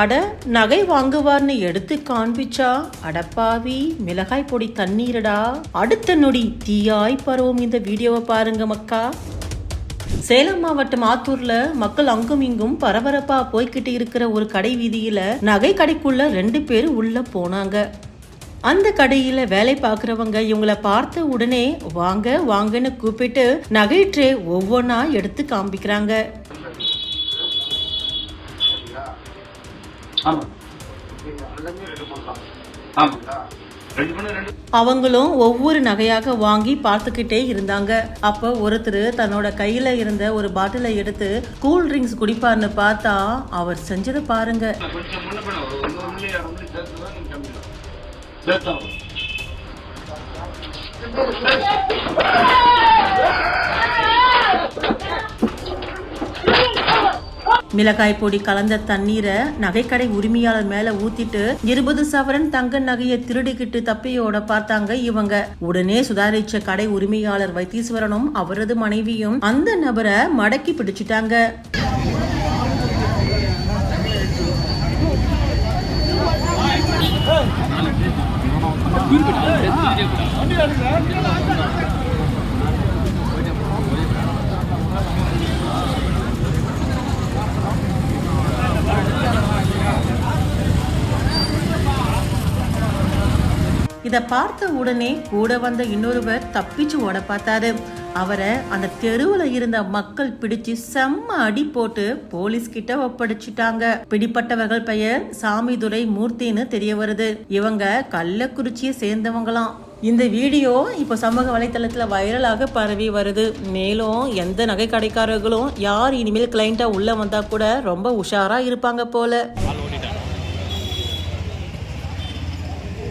அட நகை வாங்குவார்னு எடுத்து காண்பிச்சா? அடப்பாவி மிளகாய் பொடி தண்ணீரடா. அடுத்த நொடி தீயாய் பரவும் இந்த வீடியோவை பாருங்க மக்கா. சேலம் மாவட்டம் ஆத்தூர்ல மக்கள் அங்கும் இங்கும் பரபரப்பா போய்கிட்டு இருக்கிற ஒரு கடை வீதியில நகை கடைக்குள்ள ரெண்டு பேர் உள்ள போனாங்க. அந்த கடையில வேலை பார்க்குறவங்க இவங்கள பார்த்த உடனே வாங்க வாங்கன்னு கூப்பிட்டு நகை ட்ரே ஒவ்வொன்றா எடுத்து காண்பிக்கிறாங்க அவங்களும் ஒவ்வொரு நகையாக வாங்கி பார்த்துக்கிட்டே இருந்தாங்க. அப்போ ஒருத்தர் தன்னோட கையில இருந்த ஒரு பாட்டிலை எடுத்து கூல் ட்ரிங்க்ஸ் குடிப்பார்னு பார்த்தா அவர் செஞ்சதை பாருங்க. கொஞ்சம் மிளகாய் பொடி கலந்த தண்ணீரை நகைக்கடை உரிமையாளர் மேல ஊத்திட்டு இருபது சவரன் தங்க நகையை திருடிக்கிட்டு தப்பியோட பார்த்தாங்க இவங்க. உடனே சுதாரிச்ச கடை உரிமையாளர் வைத்தீஸ்வரனும் அவரது மனைவியும் அந்த நபரை மடக்கி பிடிச்சிட்டாங்க. இதை பார்த்த உடனே கூட வந்த இன்னொருவர் தப்பிச்சு ஓட பார்த்தாரு. அவரை அந்த தெருவில் இருந்த மக்கள் பிடிச்சு செம்ம அடி போட்டு போலீஸ் கிட்ட ஒப்படைச்சிட்டாங்க. பிடிப்பட்டவர்கள் பெயர் சாமிதுரை மூர்த்தின்னு தெரிய வருது. இவங்க கள்ளக்குறிச்சியை சேர்ந்தவங்களாம். இந்த வீடியோ இப்போ சமூக வலைத்தளத்தில் வைரலாக பரவி வருது. மேலும் எந்த நகை கடைக்காரர்களும் யார் இனிமேல் கிளைண்ட்டா உள்ள வந்தா கூட ரொம்ப உஷாரா இருப்பாங்க போல.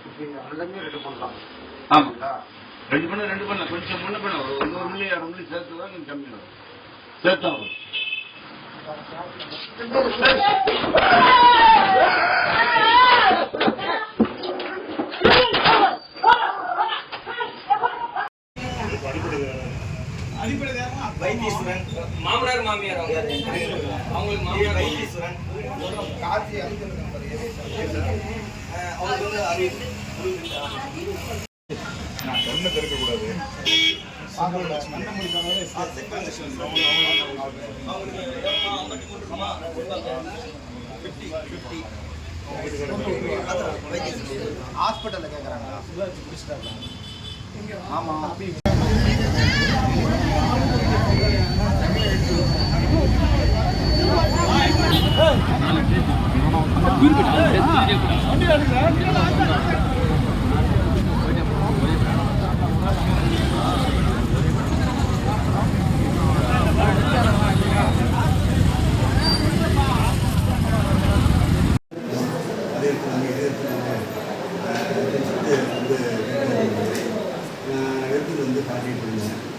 ஸ்டேஷன் ரெண்டு பண்ணலாம் ஆமாங்களா ரெண்டு பண்ண ரெண்டு பண்ண கொஞ்சம் முன்ன பண்ண ஒரு ஒன்னொரு மணி அரை மணி சேர்த்து தான் நீங்க கம்மி சேர்த்தோம் வைத்தீஸ்வரன் மாமனார் மாமியார் அவங்களுக்கு மாமியார் வைத்தீஸ்வரன் கார்த்தி அவங்களுக்கு வந்து அறிவு நான் கண்ணை திறக்கக்கூடாது ஹாஸ்பிட்டலில் கேட்குறாங்களா ஆமாம் இது வந்து எடுத்துட்டு வந்து காட்டிட்டு இருந்தேன்.